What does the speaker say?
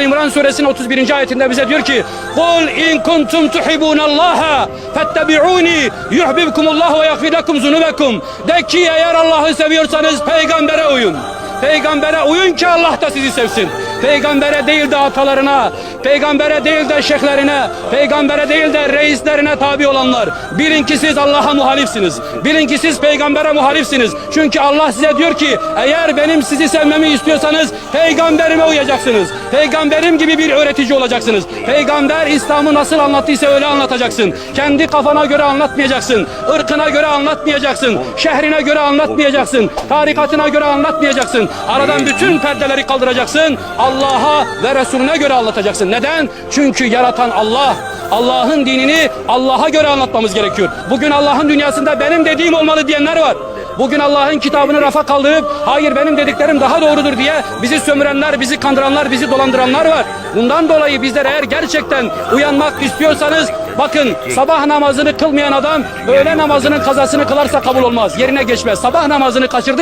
Ali İmran suresinin 31. ayetinde bize diyor ki Kul in kuntum tuhibbunallaha fettabi'uni yuhibbukumullah ve yaghfir lekum zunubekum. De ki eğer Allah'ı seviyorsanız peygambere uyun. Peygambere uyun ki Allah da sizi sevsin. Peygambere değil de atalarına, peygambere değil de şeyhlerine, peygambere değil de reislerine tabi olanlar. Bilin ki siz Allah'a muhalifsiniz. Bilin ki siz peygambere muhalifsiniz. Çünkü Allah size diyor ki eğer benim sizi sevmemi istiyorsanız peygamberime uyacaksınız. Peygamberim gibi bir öğretici olacaksınız. Peygamber İslam'ı nasıl anlattıysa öyle anlatacaksın. Kendi kafana göre anlatmayacaksın. ırkına göre anlatmayacaksın. Şehrine göre anlatmayacaksın. Tarikatına göre anlatmayacaksın. Aradan bütün perdeleri kaldıracaksın. Allah'a ve Resulüne göre anlatacaksın. Neden? Çünkü yaratan Allah. Allah'ın dinini Allah'a göre anlatmamız gerekiyor. Bugün Allah'ın dünyasında benim dediğim olmalı diyenler var. Bugün Allah'ın kitabını rafa kaldırıp hayır benim dediklerim daha doğrudur diye bizi sömürenler, bizi kandıranlar, bizi dolandıranlar var. Bundan dolayı bizler eğer gerçekten uyanmak istiyorsanız bakın sabah namazını kılmayan adam öğle namazının kazasını kılarsa kabul olmaz. Yerine geçmez. Sabah namazını kaçırdı